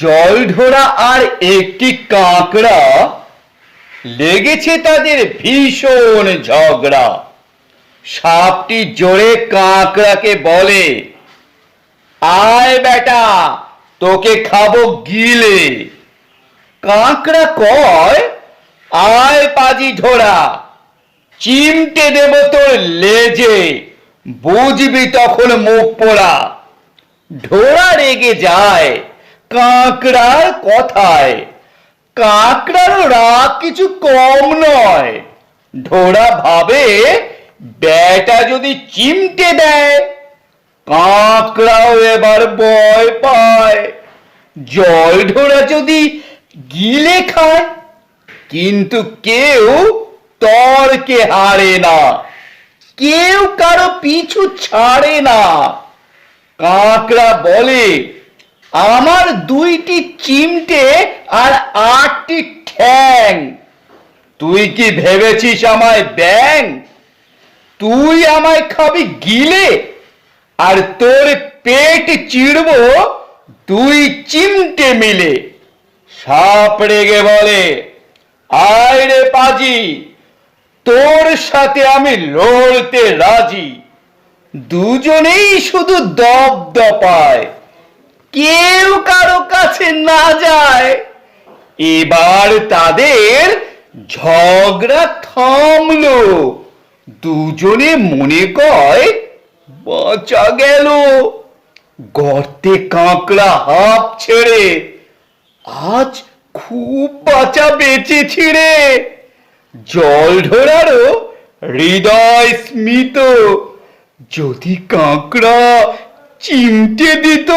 জলঢোরা আর একটি কাঁকড়া লেগেছে তাদের ভীষণ ঝগড়া। সাপটি জোরে কাঁকড়াকে বলে, আয় বেটা, তোকে খাব গিলে। কাঁকড়া কয়, আয় পাজি ঢোরা চিমটে দেব তোর লেজে, বুঝবি তখন মুখ পোড়া। ঢোড়া রেগে যায় কাঁকড়ার কথায়। কাঁকড়ারও রাগ কিছু কম নয়। ঢোড়া ভাবে ব্যাটা যদি চিমটে দেয়, কাঁকড়াও এবার ভয় পায়। জল ঢোড়া যদি গিলে খায়, কিন্তু কেউ তর্কে হারে না। কেউ কারও পিছু ছাড়ে না। কাঁকড়া বলে আমার দুইটি চিমটে আর আটটি ঠ্যাং। তুই কি ভেবেছিস আমায় ব্যাং? তুই আমায় খাবি গিলে, আর তোর পেট চিড়ব দুই চিমটে মিলে। সাপ রেগে বলে, আয় রে পাজি, তোর সাথে আমি লড়তে রাজি। দুজনেই শুধু দপ দপায়। কেউ কারও কাছে না যায়। এবার তাদের ঝগড়া থামলো। দুজনে মনে কয়, বাঁচা গেল। গর্তে কাঁকড়া হাঁপ ছেড়ে, আজ খুব বাঁচা বেঁচেছি রে। জল ঢোরারও হৃদয় স্মিত। যদি কাঁকড়া চিমটে দিত